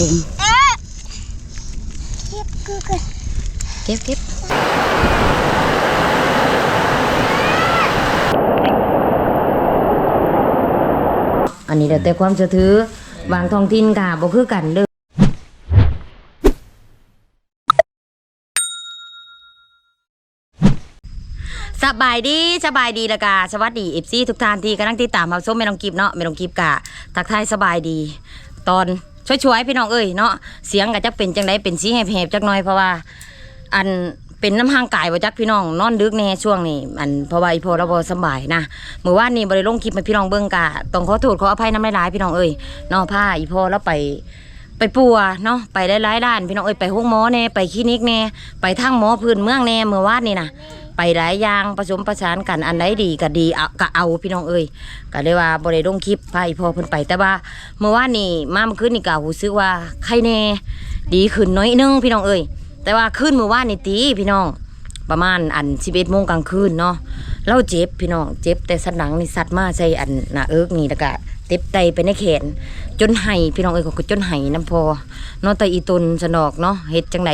ตุ่มเก็บคือกันเก็บเก็บอันนี้เดี๋ยวแต่ความเชื่อถือบางท้องถิ่นกะบ่คือกันเด้อสบายดีสบายดีละกาสวัสดีเอฟซีทุกท่านที่กำลังติดตามเราส้มไม่ต้องกิบเนาะไม่ต้องกิบกะทักทายสบายดี ตอน ช่วยๆพี่น้องเอ้ยเนาะเสียงก็จะเป็นจังไดเป็นสีแหบๆจักหน่อยเพราะว่า อันเป็นน้ำห่างกายว่าจักพี่น้องนอนดึกแน่ช่วงนี้อันเพราะว่าอีพอเราบ่สบายนะเมื่อวานนี้บ่ได้ลงคลิปให้พี่น้องเบิ่งกะต้องขอโทษขออภัยน้ำหลายๆพี่น้องเอ้ยเนาะผ้าอีพอแล้วไปไปปัวเนาะไปหลายๆด้านพี่น้องเอ้ยไปห้องหมอแน่ไปคลินิกแน่ไปทางหมอพื้นเมืองแน่เมื่อวานนี่นะ ไปหลายอย่างผสมประสานกันอันใดดีก็ดีเอาก็เอาพี่น้องเอ้ยก็เลยว่าบ่ได้ลงคลิปพาอีพอเพิ่นไป แต่ว่าเมื่อวานนี่มาเมื่อคืนนี่ก็รู้สึกว่าไข้แน่ดีขึ้นน้อยนึงพี่น้องเอ้ยแต่ว่าคืนเมื่อวานนี่ตีพี่น้องประมาณอัน11โมงกลางคืนเนาะเราเจ็บพี่น้องเจ็บแต่สันหลังนี่สัตว์มาใส่อันหน้าเอิกนี่แล้วก็เต็บไตไปในแขน จนไห้พี่น้องเอ้ยก็จนไห้น้ำพอเนาะแต่อีตุนสนอกเนาะเฮ็ดจังได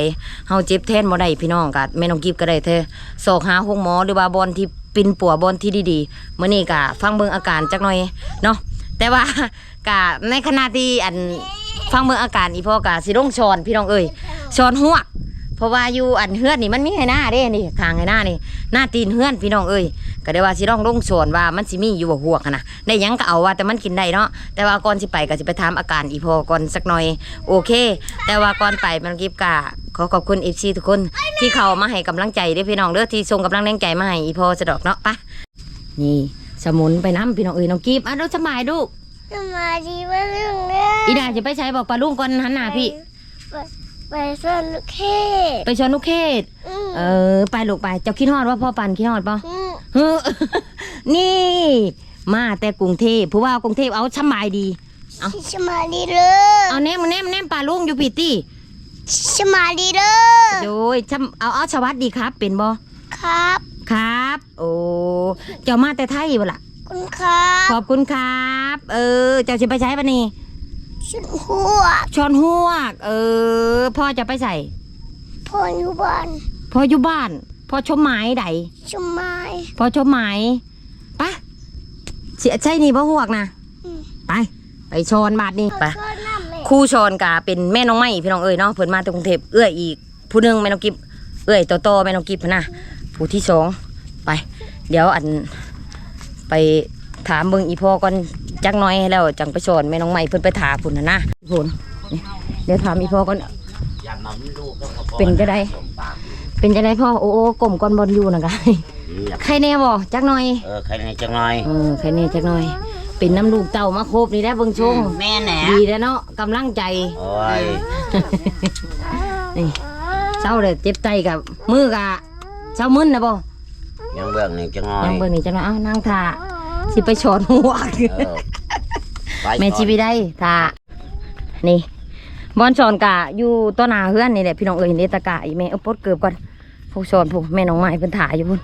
เฮาเจ็บแทนบ่ได้พี่น้องก็แม่น้องกิฟก็ได้เธอสอกหาห้องหมอหรือว่าบอนที่ปินปัวบอนที่ดีๆมื้อนี้ก็ฟังเบิ่งอาการจักหน่อยเนาะแต่ว่าก็ในขณะที่อันฟังเบิ่งอาการอีพ่อก็สิลงชอนพี่น้องเอ้ยชอนหัวเพราะว่าอยู่อันเฮือนนี่มันมีให้หน้าเด้นี่ทางให้หน้านี่หน้าตีนเฮือนพี่น้องเอ้ย ก็ได้ว่าสิต้องลงสวนว่ามันสิมีอยู่บ่หัวกหั้นนะได้หยังก็เอาว่าแต่มันกินได้เนาะแต่ว่าก่อนสิไปก็สิไปถามอาการอีพอก่อนสักหน่อยโอเค แต่ว่าก่อนไปมันกิบกะขอขอบคุณ FC ทุกคนที่เข้ามาให้กำลังใจเด้อพี่น้องเด้อที่ส่งกำลังแรงใจมาให้อีพอสะดอกเนาะปะนี่สมุนไปน้ำพี่น้องเอ้ยน้องกิบอะเราสบายดูกสมาดีมาเรื่องเนี้ยอีดาจะไปใช้บอกปลาลุงก่อนหันหน้าพี่ไปไปสวนลูกเขตไปชวนลูกเขตอืมเออไปลูกไปเจ้าคิดฮอดว่าพ่อปันคิดฮอดป่ะ อืมเฮ้อนี่ มาแต่กรุงเทพผู้ว่ากรุงเทพเอาสำบายดี เอ้าสมาดีเลยเอาแนมแนมแนมปลาลุงอยู่ปีตี้สมาดีเลยโดยจำเอาเอาสวัสดีครับ เป็นบ่ครับ ครับ โอ้เจ้ามาแต่ไทยบ่ล่ะคุณครับ ขอบคุณครับ เออ เจ้าสิไปใช้ปะนี่ชุดหัวช้อนหวก เออ พ่อจะไปใส่ พ่ออยู่บ้าน พ่ออยู่บ้าน พ่อชมหมายใดชมไม้พ่อชมหมายไปะเสียใช่นี่บ่หวกนะอืมไป ไปช้อนบาทนี่ไปขอโทษนะแม่ครู่ชอนกาเป็นแม่น้องไม้พี่น้องเอ้ยเนาะเพิ่นมาจากกรุงเทพเอื้อยอีก ผู้หนึงแม่น้องกิบเอื้อยโตโตแม่น้องกิบหั้นนะผู้ที่สองไป เดี๋ยวอันไปถามเบิ่งอีพ่อก่อนจักหน้อยให้แล้วจังไปสอนแม่น้องไม้เพิ่นไปถาพุ่นน่ะนะพุ่นนี่เดี๋ยวถามอีพ่อก่อนเป็นจะได้ เป็นจะได้พ่อโอ้โอ้กลมก้อนบอลอยู่นะกายใครแน่บ่จักหน่อยเออใครในจังหน่อยเออใครแน่จักหน่อย เป็นน้ำลูกเต่ามาครบนี่แหละเบิ่งชงแม่แหนดีแล้วเนาะกำลังใจโอ้ยนี่เศร้าเลยเจ็บใจกับมือกะเศร้ามึนนะบ่ยังเบื้องนี่จังหน่อยยังเบิ่งนี่จังว่าเอ้านั่งท่าสิไปชอนหัวเออไปแม่ชีไปได้ท่านี่ บอนชอนกะอยู่ต้นนาเฮือนนี่แหละพี่น้องเอ้ยเนตะกะอีแม่เอาปดเกือบก่อนพวกชอนพวกแม่น้องไม้เพิ่นถ่ายอยู่พุ่น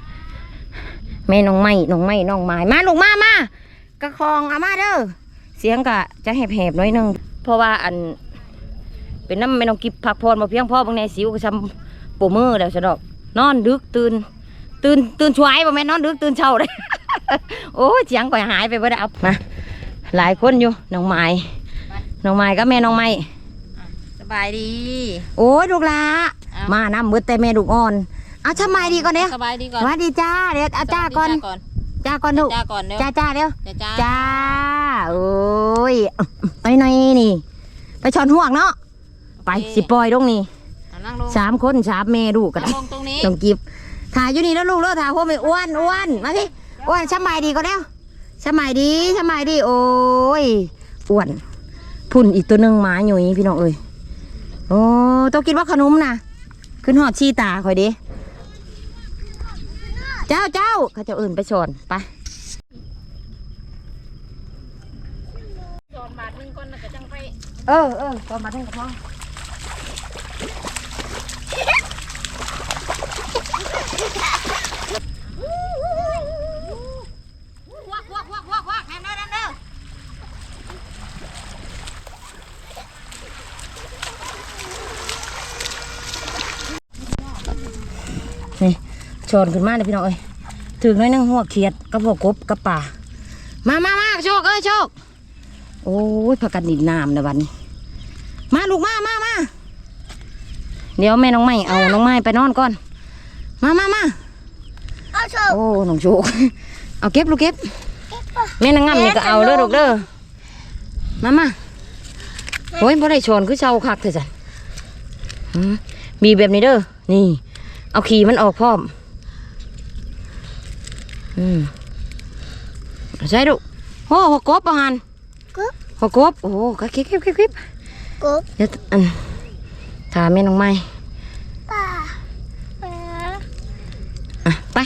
แม่น้องไม้น้องไม้น้องไม้มาลูกมามากระคองเอามาเด้อเสียงกะจะแหบๆหน้อยนึงเพราะว่าอัน เป็นน้ำแม่น้องกิบพักพรมาเพียงพ่อบางในสิวก็ช้ำปวมือแล้วสะดอกนอนดึกตื่น ตื่นตื่นช่วยบ่แม่นอนดึกตื่นเช้าเลยโอ้เสียงก่อยหายไปบ่ได้เอามาหลายคนอยู่น้องไม้น้องไม้ก็แม่น้องไม้ บายดี โอ้ยลูกหลาอ้าว มาน้ำมืดแต่แม่ลูกอ่อนเอาทำไมดีก่อนเด้อสบายดีก่อสนวัสดีจ้าเดี๋ยวเอาจ้าก่อนก่อนจ้าก่อนลูกจ้าก่อนเร็วจ้าจ้าเดี๋ยว จ้าจ้าจ้า โอ้ยไปหน่อยนี่ ไปช้อนห่วงเนาะ ไปสิปล่อยตรงนี้อะนั่งลงสามคนสามเมลูกกันนั่งลงตรงนี้ต้องกิบถ่ายอยู่นี่แล้วลูกแล้วถ่ายพวกไม่อ้วนอ้วนมาสิอ้วนสบายดีก็แล้วสบายดีสบายดี โอ้ยอ้วน พุ่นอีกตัวหนึ่งหมาอยู่นี่พี่น้องเอ้ย โอ้ต้องกินว่าขนมนะขึ้นหอดชีตาคอยดิเจ้าเจ้าเขาจะอื่นไปชนไปจอนบาทหนึงก่อนก็จังไปเออเออก็มาทั้งกระเพาะวักวักวักวักวักแฮมเด้อแฮมเด้อ ชอนขึ้นมาเลยพี่น้องเอ้ยถึงน้อยหนึงหัวเขียดกับหัวกบกับป่ามามามาโชคเอ้ยโชคโอ้ยพักกันดินน้ำนะวันนี้มาลูกมามามาเดี๋ยวแม่น้องไม้เอาน้องไม้ไปนอนก่อน มามามาเอาชอบโอ้น้องโชคเอาเก็บลูกเก็บแม่นางงามนี่ก็เอาเด้อลูกเด้อมามาโอ้ยบ่ได้ชนคือเชาคักเถอะจ้ะหืมมีแบบนี้เด้อนี่ เอาขี่มันออกพร้อมอืมเอา ใช่ลูกโอ้หัวกบประหานกบหัวกบโอ้ก็เก็บเก็บเก็บเก็บกบเดี๋ยวอันถามแม่น้องไม้ป่าป่าอะไป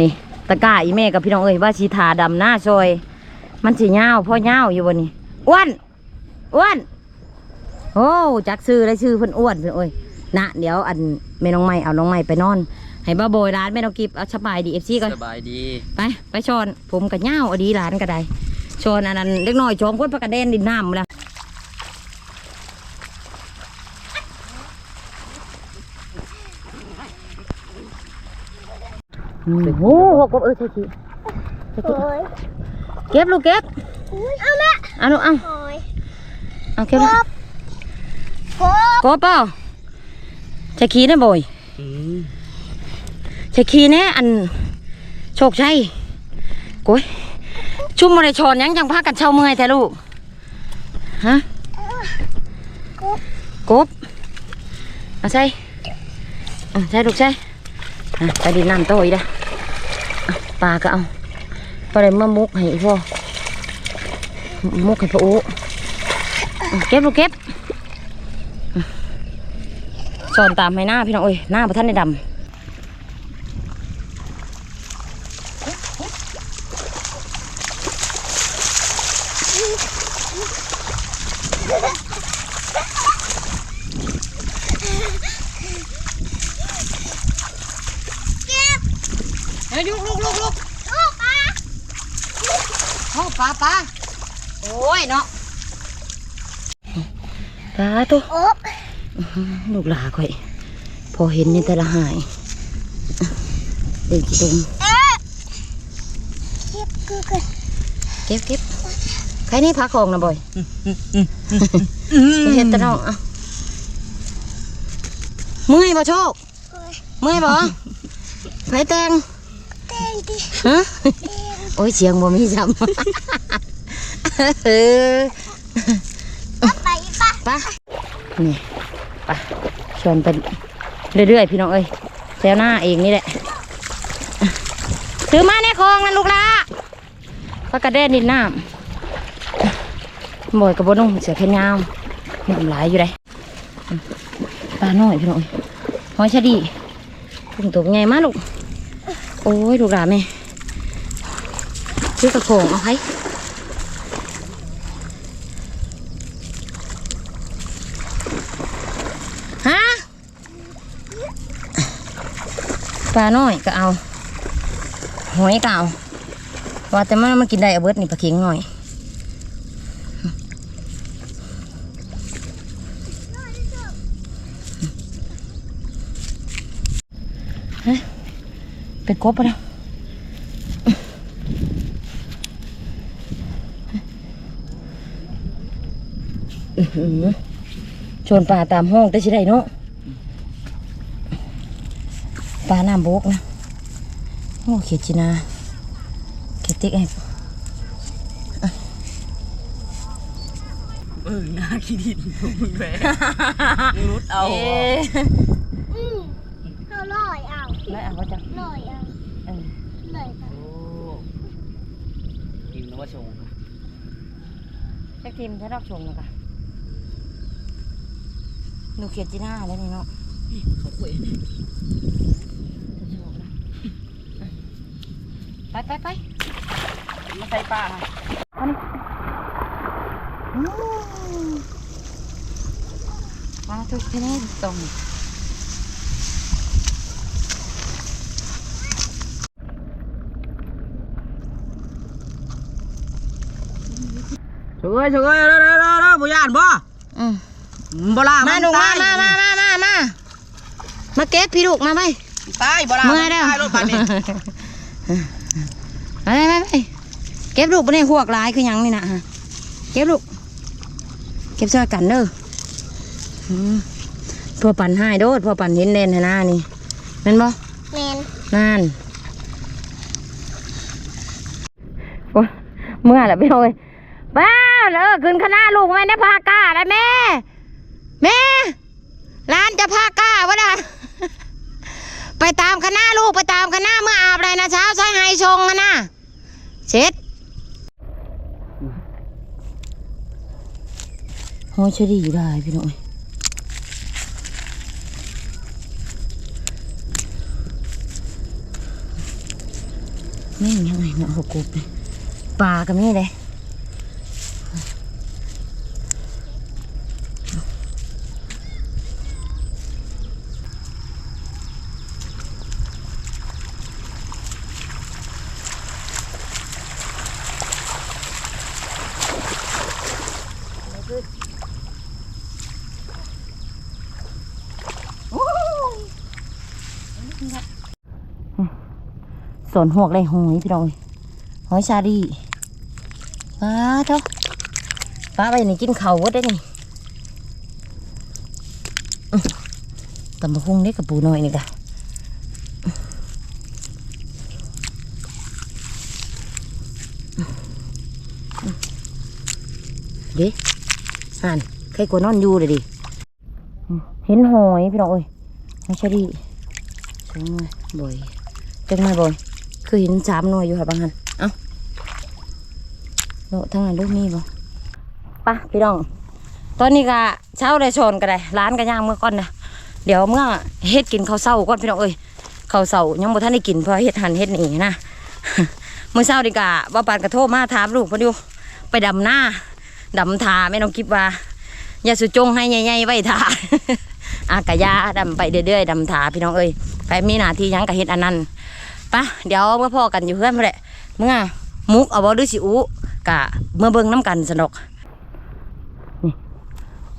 นี่ ตะกร้าอีแม่กับพี่น้องเอ้ยว่าชีทาดำหน้าซอย มันสีเงาวพ่อเงาวอยู่บนนี้อ้วนอ้วนโอ้จักซื้อได้ชื่อเพิ่นอ้วนเพิ่นเอ้ยนะเดี๋ยวอันแม่น้องใหม่เอาน้องใหม่ไปนอน ให้บ้าโบยร้านแม่น้องกิฟเอาสบายดีเอฟซีก่อนสบายดีไปไปชอนผมกับเงาวเอาดีร้านก็ได้ชอนอันนั้นเล็กน้อยชมคนพักกระเด็นดินน้ำหมดแล้ว โอ้โหหกกบเออใช่ทีใช่ทีโอ้ยเก็บลูกเก็บอุ้ยเอาแม่เอาลูกเอาโอ้ยเอาเก็บกลูกบกบกบเปล่าใช่ขี้นะบ่อยใช่ขี้แน่อันโชคชัยโก้ยชุ่มมาเลยชอนยังจังพากันเช่าเมื่อยแต่ลูกฮะกบกบเอาใช่เอาใช่ลูกใช่อะ ไปดินน้ำโตอีกนะอะปลาก็เอาปลาอะไรมามุกให้พ่อมุกให้พ่อโอ้เก็บลูกเก็บสอนตามให้หน้าพี่น้องเอ้ยหน้าพระท่านในดำ เฮ้ยลูกลูกลูกลูกลูกปลาโอ้ปลาปลาโอ้ยเนาะปลาตัวกบลูกหลาข่อย พอเห็นนี่แต่ละหายเด็กจิตมเอ๊ะเก็บคือกันเก็บเก็บใครนี่พักของนะบ่อยเห็นแตะน้องอะเมื่อยบ่โชคโอ้ยเมื่อยบ่ไผแตงเต้นดิ ฮะเต้นโอ้ยเสียงบ่มีซ้ำเออเอาไปปะไปนี่ไปชวนไปเรื่อยๆ พี่น้องเอ้ยแถวหน้าเองนี่แหละถือมาในคลองนั่นลูกละปลากระเด็นดินน้ำบ่อยกับบนุ่งเสือแขนยาวนี่หลายอยู่เลยปลาน้อยพี่น้องเอ้ยหอยชะดีถุงตัวไงมาลูก โอ้ยลูกหลานแม่ซื้อกระโขงเอาไว้ฮะปลาน้อยก็เอาหอยก็เอาว่าแต่มันมากินได้เอาเบิดนี่ปลาเค็งหน่อยเฮ้ยเป็น กบปะเนี่ยอื้อหือชวนปลาตามห้องได้ชิได้เนาะปลาน้ำโบกนะ โอ้เขียดจีนาเขียดติ๊กไอ้เออหน้าขี้ดินมึงแหวรุดเอาอืมเอาลอยเอาไม่เอาก็จะลอยเอา เออ ลอยเอา โอ้ กินนว่าชงแจ็คทีมใช้รอบชมนะกะหนูเขียดจีน่าแล้วนี่เนาะเขาคุยไปไปไปมาใส่ปลามาทุกที่นี่ตรง สวยสวยเด้อเด้อเด้อเด้อบ่ย่านบ่อืมบ่ล่ามามาลูกมามามามามามามาเก็บพี่ลูกมาไปตายบ่ล่าเมื่อยแล้วตายรถบัดนี้ไปไปไปไปเก็บลูกไปในหวกหลายคือหยังนี่นะฮะเก็บลูกเก็บช่วยกันเด้ออืมพวกปั่นให้โดดพวกปั่นเห็นเด่นให้หน้านี่แม่นบ่แมนนั่นโอ๊ยเมื่อแหละพี่โอ้ยบ้า เลิกขึ้นคณะลูกไม่ได้พาก้าแล้วแม่ แม่ร้านจะพาก้าวะนะไปตามคณะลูกไปตามคณะเมื่ออาบอะไรนะเช้าใช้ไฮชงนะเช็ดโอ้ยชดีได้พี่น้อยแม่งยังไงเนาะหกกบเลยปลากับนี่เลย สนหวกเลยหอยพี่น้อยหอยชาดีปลาเท่าปลาไปนี่กินเขาวดได้นี่ตำบักหุ่งนี่กับปูน้อยนี่กะเด้อ่านใครกลัวนอนอยู่เลยดิ เห็นหอยพี่น้องเอ้ยหอยชาดีจังเลยบ่อยจังเลยบ่อย คือเห็นสามหน่วยอยู่ค่ะบางหันเอ้าโลทั้งนั้นลูกมีบ่ไปะพี่น้อง ตอนนี้ก็เช้าได้ชนก็ได้ร้านก็ย่างเมื่อก่อนนะเดี๋ยวเมื่อเฮ็ดกินข้าวเช้าก่อนพี่น้องเอ้ยข้าวเช้ายังบ่ทันได้กินเพราะเฮ็ดหันเฮ็ดนี่นะเมื่อเช้าดีกะว่าปานกระโทรมาถามลูกเพอดีไปดำหน้าดำทาแม่น้องกิบว่าอย่าสุจงให้ใหญ่ๆไว้ทาอากะยาดำไปเรื่อยๆดำทาพี่น้องเอ้ยไปมีหน้าที่หยังกะเฮ็ดอันนั้น ปะเดี๋ยวเมื่อพ่อกันอยู่เพื่อนพุ่นแหละเมื่อมุกเอาบ่หรือสิอุกะเมื่อเบิ่งน้ำกันสนอก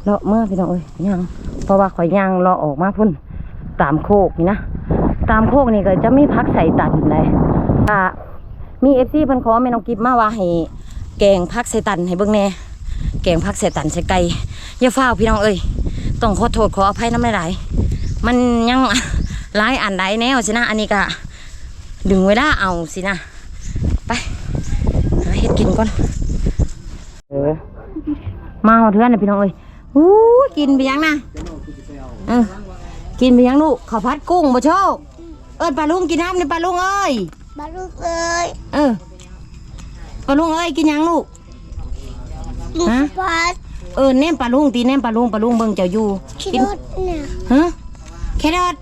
เลาะเมื่อพี่น้องเอ้ยยังเพราะว่าข่อยย่างเลาะออกมาพุ่นตามโคกนี่นะตามโคกนี่ก็จะมีพักใส่ตันเลยอ่ามีเอฟซีเพิ่นขอแม่น้องกิฟมาว่าให้แกงพักใส่ตันให้เบิ่งแน่แกงพักใส่ตันใส่ไก่อย่าฟ้าพี่น้องเอ้ยต้องขอโทษขออภัยน้ำหลายๆมันยังหลายอันใดแนวสินะอันนี้ก็ ดึงเวลาเอาสินะ ไปหาเฮ็ดกินก่อน เออ มาหอเทือนนะพี่น้องเอ้ยอู้ยกินไปยังนะเออกินไปยังลูกข้าวผัดกุ้งบ่โชคเอิ้นปลาลุงกินน้ำนี่ปลาลุงเอ้ยบาลูกเอ้ยเออปลาลุงเอ้ยกินยังลูกลูกฮะพัดเออแนมปลาลุงตีแนมปลาลุงปลาลุงเบิ่งเจ้าอยู่คิดกินรถเนี่ยฮะแครอท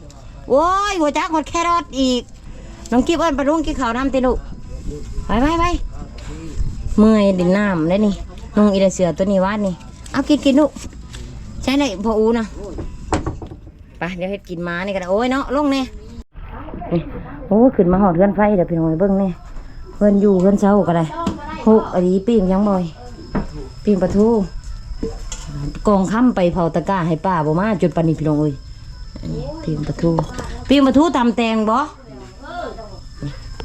โอ้ยหัวจักหมดแครอทอีก น้องกิ๊บเอิ้นปลาลุงกินข้าวน้ำติลูกไปไปไปเมื่อยดินน้ำได้นี่นุ่งอีเดเสือตัวนี้วาดนี่เอากินกินลูกใช่เลยพออูนะไปเดี๋ยวเฮ็ดกินมานี่กันโอ้ยเนาะลงเนี่ยโอ้ขึ้นมาหอดเพื่อนไฟเดี๋ยวพี่น้อยเบิ้งเนี่ยเพื่อนอยู่เพื่อนเช้าก็ได้หกอันนี้ปิ้งยังบ่อยปิ้งปลาทูกองค่ำไปเผาตะกร้าให้ป้าบ่มาจุดปานนี้พี่น้องเอ้ยปิ้งปลาทูปิ้งปลาทูตำแตงบ่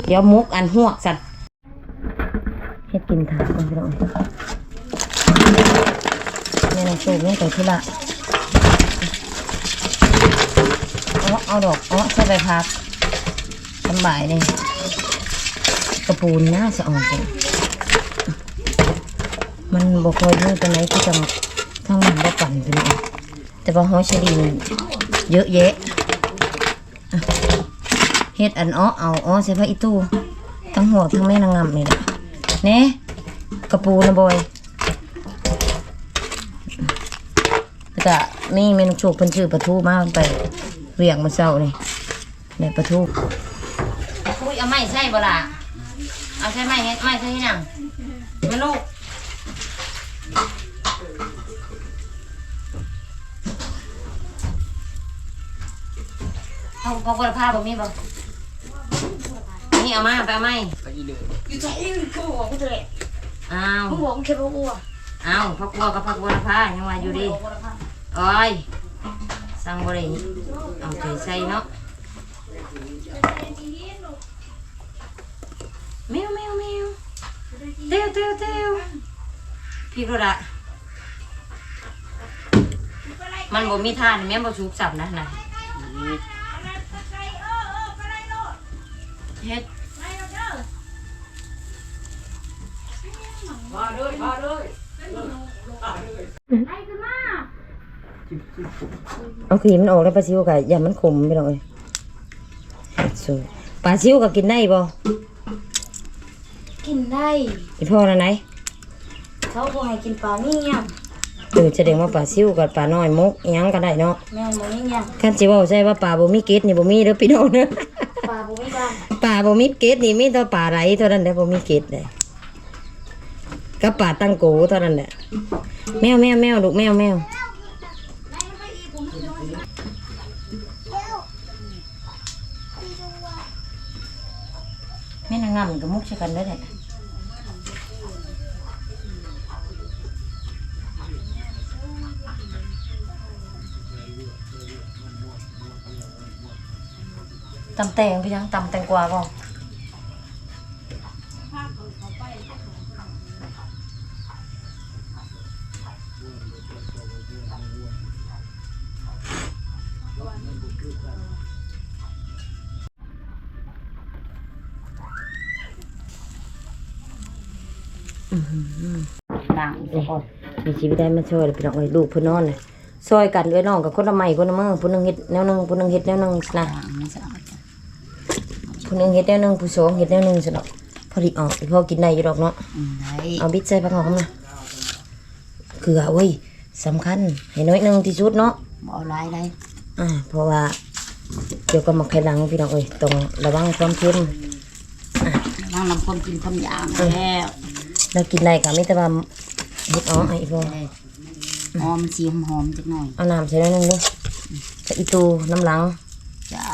เดี๋ยวมุกอันหัวสัตว์เฮ็ดกินถาดก่อนพี่น้องเอ้ยเนี่ยนะโชคเนี่ยแต่ทุละเอาเอาดอกเอาใส่ใบพักสบายเลยกระปูนน่าจะออกเลยมันบกคอยดูตัวไหนที่จังข้งมันบ่ปั่นไปหน่อยแต่ว่าหอยชอรีนเยอะแยะ เฮ็ดอันอ้อเอาอ้อใส่ผ้าอีตู้ทั้งหัวทั้งแม่นางงามนี่แหละเน่กระปูนะบอยแล้วก็มีเมนูโชคเพิ่นชื่อปลาทูมาไปเวียงมาเศร้าเลยในปลาทูคุยเอาไม้ใช่บ่ล่ะเอาใช่ไม้เฮ็ดไม้ใช่ที่หนังมาลูกเอาเอากระพาบ่มีบ่ นี่เอามาไปเอาไม้ไปอีเลยอยู่ใจมึงกูบอกกูจะเลยอ้าวมึงบอกมึงแค่บอกกูอะเอาพักบัวกับพักบัวละพายังว่าอยู่ดิโอ้ยสั่งบ่ได้เอาใจใส่เนาะแมวแมวแมวเตียวเตียวเตียวพี่ก็ละมันบ่มีทานแม่นบ่สุกสับนะนะเฮ็ด เอาขีมันออกแล้วปลาซิวกับอย่ามันขมไปหน่อยสูปลาซิวก็กินได้บ่กินได้อีพ่อนะไหนเขาบอกให้กินปลานี่ยังเออแสดงว่าปลาซิวกับปลาน้อยมุกอิหยังก็ได้เนาะแม่นบ่นี่ยังคันสิเว่าใช่ว่าปลาบ่มีเกล็ดนี่บ่มีเด้อพี่น้องเด้อปลาบ่มีบ้างปลาบ่มีเกล็ดนี่มีแต่ปลาไหลเท่านั้นแหละบ่มีเกล็ดเลย กับปลาตั้งโกเท่านั้นแหละแมวแมวแมวลูกแมวแมวแม่นางงามกับมุกใช่กันได้แหละตำแตงพี่ยังตำแตงกวาบ่ต่ มีชีวิตได้มาช่วยพี่น้องเอ้ยลูกเพิ่นนอนเลยซอยกันด้วยน้องกับคนละไม้คนละมือผู้หนึงเฮ็ดแนวหนึงผู้หนึงเฮ็ดแนวหนึงนะผู้หนึงเฮ็ดแนวหนึงผู้สองเฮ็ดแนวหนึงซะดอกพอดีออกอีพ่อกินได้อยู่ดอกเนาะเอาบิดใส่ผักหอมนะเกลือเว้ยสำคัญให้น้อยหนึงที่สุดเนาะบ่เอาหลายได้อ่าเพราะว่าเกี่ยวกับหมักไข่หลังพี่น้องเอ้ยต้องระวังความเค็มนั่งนำคนกินคนยางแล้วแล้วกินได้ก็มีแต่ว่า เฮ็ดอ๋อไอ้พ่อหอมสีหอมๆจักหน่อยเอาน้ำใส่หน่อยหนึงเด้อใส่อีตูน้ำหลังจ้า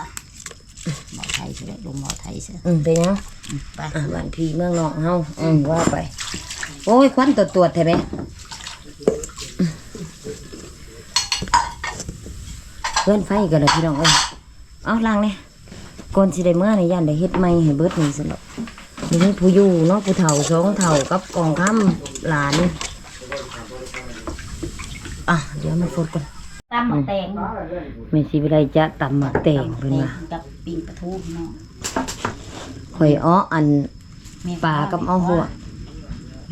บ่ไทยสิได้ลงบ่ไทยสิอืมเป็นหยังไปอะบ้านพี่เมืองนอกเฮาอืมว่าไป โอ้ยควันตรวจตรวจแท้ไหมอืมเพื่อนไฟกันเลยพี่น้องเอ้ยเอาล้างเนี่ยก่อนสิได้เมื่อในย่านได้เฮ็ดใหม่ให้เบิดนี่สิเนาะนี่มีผู้อยู่เนาะผู้เฒ่าสองเฒ่ากับกองค้ำหลานอะ เดี๋ยวมันฟดก่อนตำหมักแตงแม่สิวิไลจะตำหมักแตงเพิ่นว่ากับปิ้งปลาทูพี่น้องข่อยอ้ออันแม่ปลากับอ้อหัว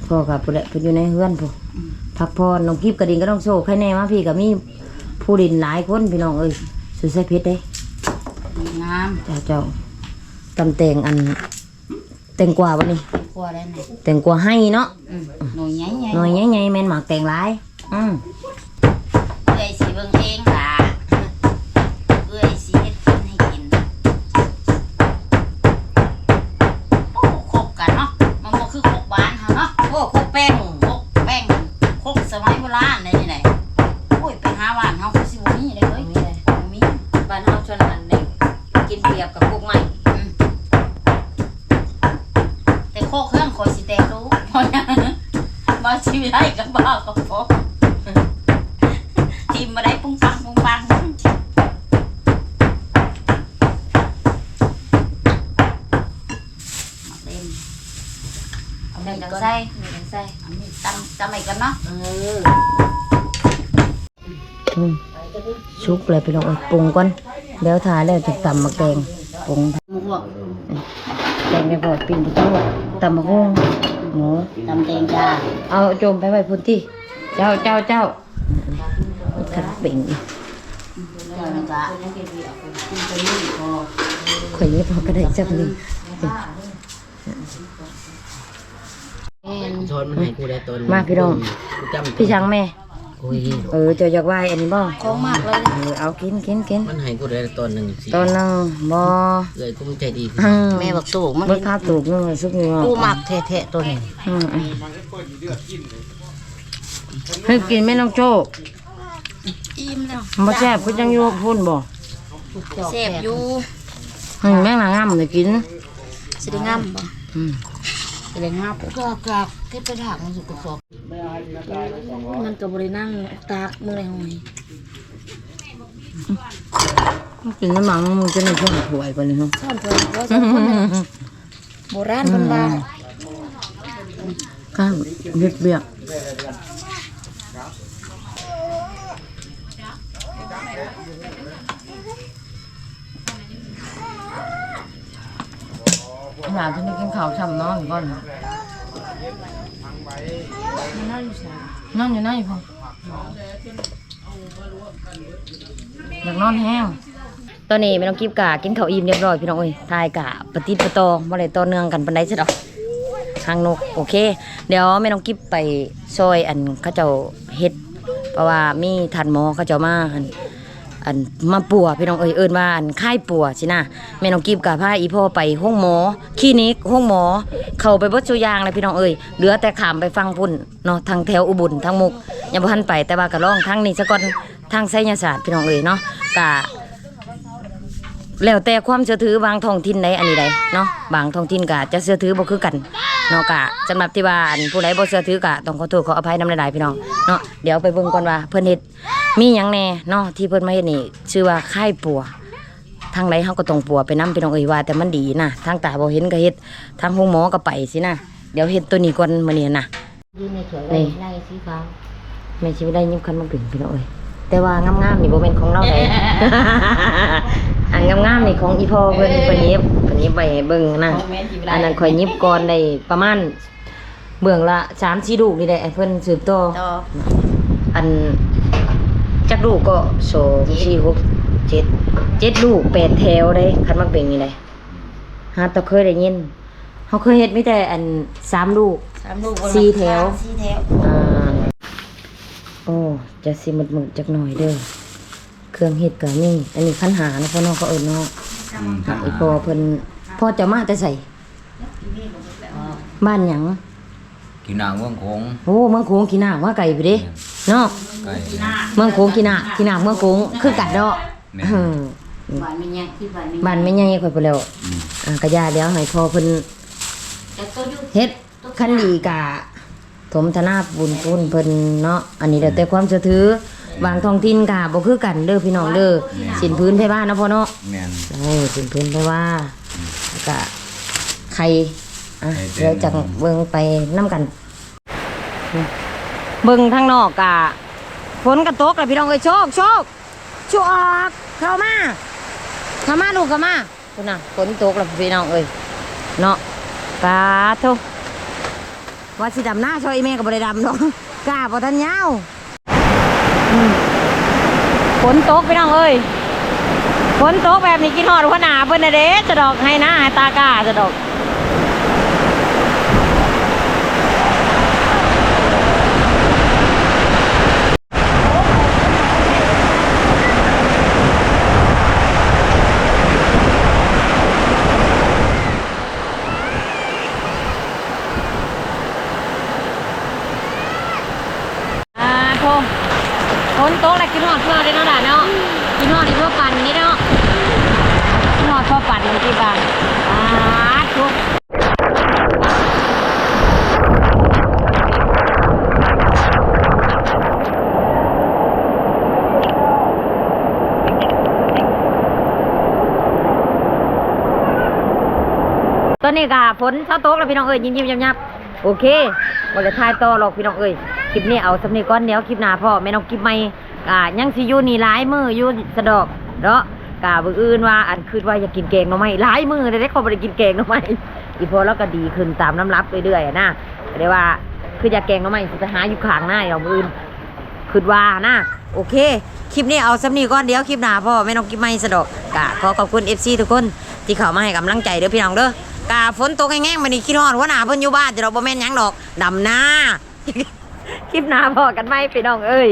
พ่อกับผู้ใดเพิ่นอยู่ในเฮือนผู้พักพรน้องกิบกระดิ่งก็ต้องโซ่ใครแน่มาพี่ก็มีผู้ดินหลายคนพี่น้องเอ้ยสุดใส่เพชรเด้งามเจ้าเจ้าตำแตงอันแตงกวาวันนี้กลัวได้ไหนแตงกวาให้เนาะอืมหน่อยใหญ่ๆหน่อยใหญ่ๆแม่นหมากแตงหลายอืมเอ้ยสิเบิ่งเอง พี่น้องเอ้ยปรุงก่อนเดี๋ยวทาแล้วจะตำหมักแตงปรุงหมูลวกแตงไปพอปิ้งไปทั่วตำมะฮุ่งหมูตำแตงจ้าเอาโจมไปไว้พุ่นที่ เจ้าเจ้าเจ้าขัดเป่งอีกเจ้านะจ๊ะข่อยนี้พอก็ได้จับหนึ่งเอ็นชนมันให้กูได้ตนมาพี่น้องกูจำพี่ช้างแม่ โอ้ยเออเจ้าอยากไหวอันนี้บ่ของมากเลยเออเอากินกินกินมันให้กูได้ตนหนึ่งสิตอนนึงบ่เลยกูมันใจดีอืมแม่บักสูกมันบ่พาตูกนึงสุกนึงกูมักแท้ๆตัวนี้อืมอืมให้กินแม่น้องโจ้อิ่มแล้วบ่แซ่บคือจังอยู่พุ่นบ่แซ่บอยู่อืมแม่งละงามเลยกินสิได้งามบ่อืม เลยงับก็กากเก็บไปถากมันสุกกระสอบมันกับบรินั่งตากมือไรหอยกินน้ำมันมึงจะในช่วงถวยไปเลยเนาะซ่อนเพิ่นว่าซ่อนเพิ่นน่ะโบราณคนบ้าข้างเบียดเบียด หลานฉันได้กินข้าวช่ำนอนก่อนมันน่าอยู่ใช่นอนอยู่ไหนพ่ออยากนอนแห้งตอนนี้ไม่ต้องกิบกะกินข้าวอิ่มเรียบร้อยพี่น้องเอ้ยทายกะปฏิดประตอบ่ได้ต่อเนื่องกันปานใดซะดอกทางนกโอเค เดี๋ยวแม่น้องกิบไปซอยอันเขาเจ้าเฮ็ด เพราะว่ามีทันหมอเขาเจ้ามาอัน อันมาปัวพี่น้องเอ้ยเอิ้นว่าอันค่ายปัวสินะแม่น้องกิบกับพาอีพ่อไปห้องหมอคลินิกห้องหมอ เขาไปบดสุอยางเลยพี่น้องเอ้ยเหลือแต่ขามไปฟังพุ่นเนาะทางแถวอุบลทางมุกยังบ่ทันไปแต่ว่าก็ลองทางนี้ซะก่อนทางไสยศาสตร์พี่น้องเอ้ยเนาะกะแล้วแต่ความเชื่อถือบางท้องถิ่นใดอันนี้ใดเนาะบางท้องถิ่นก็จะเชื่อถือบ่คือกันเนาะกะสำหรับที่ว่าอันผู้ใดบ่เชื่อถือกะต้องขอโทษขออภัยนำหลายๆพี่น้องเนาะเดี๋ยวไปเบิ่งก่อนว่าเพิ่นเฮ็ด มีหยังแน่เนาะที่เพิ่นมาเฮ็ดนี่ชื่อว่าค่ายปัวทางใดเฮาก็ต้องปัวไปนํพี่น้องเอ้ยว่าแต่มันดีนะทางตาบ่เห็นก็เฮ็ดทางห้องหมอก็ไปสินะเดี๋ยวเฮ็ดตัวนี้ก่อนมื้อนี้นะยืนในเฉยนี่ไล่สีฟ้าแม่สิบ่ได้ยิบคันมาเป็นพี่น้องเอ้ยแต่ว่างามๆนี่บ่แม่นของเราได้อันงามๆนี่ของอีพ่อเพิ่นเพิ่นยิบเพิ่นยิบไปให้เบิ่งนะอันนั้นข่อยยิบก่อนได้ประมาณเบื้องละ3-4ลูกนี่แหละไอ้เพิ่นสืบต่อต่ออัน จักลูกก็2 4 6 7 7ลูกแปดแถวได้คันมักเป็นนี่ได้หาแตะเคยได้ยินเฮาเคยเฮ็ดมีแต่อันสามลูกสามลูกสี่แถวสี่แถวอ่าโอ้จะสิหมดหมดจักหน่อยเด้อเครื่องเฮ็ดก็มีอันนี้คันหานะพ่อน้องเขาเอิ้นเนาะไอ้พ่อเพิ่นพ่อจะมาแต่ใส่บ้านหยัง กินนางเมืองคงโอ้เมืองโขงขี้หน้าว่าไก่ไปเด้เนาะไก่เมืองโขงขี้หน้าขี้หน้าเมืองโขงคือกัดเนาะแม่อืมบ้านไม่ยังที่บ้านไม่บ้านแม่ใหญ่ข่อยไปแล้วอืมอ่ากะยาแล้วให้พ่อเพิ่นแต่ตัวอยู่เฮ็ดคันดีกะถมธนาบุญคุณเพิ่นเนาะอันนี้แล้วแต่ความเชื่อถือบางท้องถิ่นกะบ่คือกันเด้อพี่น้องเด้อสินพื้นไผบ้านเนาะพ่อเนาะแม่นเออสินพื้นไผว่าแล้วก็ไข่ อะไข่แดงเดี๋ยวจังเบิ่งไปนํกัน เบิ่งทางนอกกะฝนก็ตกแล้วพี่น้องเอ้ยโชคโชคโชคออกเข้ามาเข้ามาลูกเข้ามาคุณน่ะฝนตกแล้วพี่น้องเอ้ยเนาะกาทุว่าสิดำหน้าช่วยอีแม่ก็บ่ได้ดำเนาะกล้าบ่ทันยาวอืมฝนตกพี่น้องเอ้ยฝนตกแบบนี้กินฮอดหัวหน้าเพิ่นน่ะเด้จะดอกให้หน้าให้ตากล้าจะดอก อ่าโทมฝนตกแล้วกินหอดเพื่อได้เนาะด่าเนาะกินหอดในเพื่อปั่นนี่เนาะกินหอดเพื่อปั่นนี่กี่บาทอ่าทุกต อนนี้ก็ฝนเช้าตกแล้วพี่น้องเอ้ยยิ้มยิ้มยับยับโอเคบ่ได้ทายต่อหรอกพี่น้องเอ้ยคลิปนี้เอาสำนีก้อนเดียวคลิปหน้าพ่อแม่น้องคลิปใหม่อ่ายังสิอยู่นี่หลายมืออยู่สะดอกเนาะกะบื้ออื่นว่าอันคืดว่าอยากกินแกงหน่อไม้หลายมือได้ได้เขาได้กินแกงหน่อไม้อีพอแล้วก็ดีขึ้นตามน้ำรับเรื่อยๆนะก็ได้ว่าคืออยากแกงหน่อไม้สิไปหาอยู่ข้างหน้าอามืออื่นคืดว่านะโอเค คลิปนี้เอาสำนีก้อนเดียวคลิปหน้าพ่อแม่น้องคลิปใหม่สะดอกกะขอขอบคุณ FC ทุกคนที่เข้ามาให้กำลังใจเด้อพี่น้องเด้อ กาฝนตกแห้งๆมานี่คิดฮอดว่าหน้าเพิ่นอยู่บ้านจะเราบ่แม่นหยังดอกดำหน้า คลิปหน้าพอกันไหมพี่น้องเอ้ย